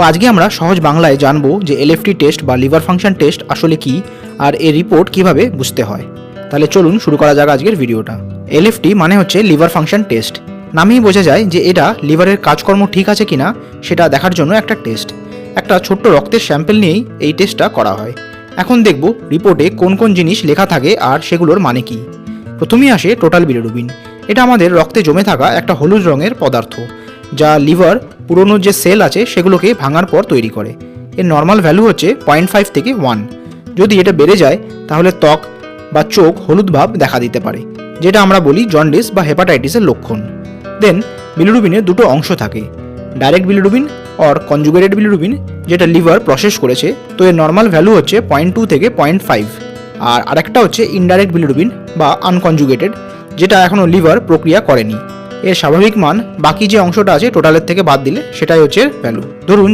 তো আজকে আমরা সহজ বাংলায় জানব যে এলএফটি টেস্ট বা লিভার ফাংশন টেস্ট আসলে কি আর এর রিপোর্ট কীভাবে বুঝতে হয়। তাহলে চলুন শুরু করা যাক আজকের ভিডিওটা। এলএফটি মানে হচ্ছে লিভার ফাংশন টেস্ট নামেই বোঝা যায় যে এটা লিভারের কাজকর্ম ঠিক আছে কিনা সেটা দেখার জন্য একটা টেস্ট একটা ছোট্ট রক্তের স্যাম্পল নিয়েই এই টেস্টটা করা হয়। এখন দেখব রিপোর্টে কোন কোন জিনিস লেখা থাকে আর সেগুলোর মানে কি। প্রথমেই আসে টোটাল বিলিরুবিন এটা আমাদের রক্তে জমে থাকা একটা হলুদ রঙের পদার্থ। যা লিভার, পুরনো যে সেল আছে সেগুলোকে ভাঙার পর তৈরি করে। এর নর্মাল ভ্যালু হচ্ছে পয়েন্ট ফাইভ থেকে ওয়ান যদি এটা বেড়ে যায়, তাহলে ত্বক বা চোখ হলুদ ভাব দেখা দিতে পারে, যেটা আমরা বলি জন্ডিস বা হেপাটাইটিসের লক্ষণ। দেন বিলিরুবিনের দুটো অংশ থাকে direct bilirubin or conjugated bilirubin যেটা লিভার প্রসেস করেছে। তো এর নর্মাল ভ্যালু হচ্ছে পয়েন্ট টু থেকে পয়েন্ট ফাইভ আর আরেকটা হচ্ছে ইনডাইরেক্ট বিলিরুবিন বা আনকনজুগেটেড যেটা এখনও লিভার প্রক্রিয়া করেনি। এর স্বাভাবিক মান বাকি যে অংশটা আছে টোটালের থেকে বাদ দিলে সেটাই হচ্ছে ভ্যালু ধরুন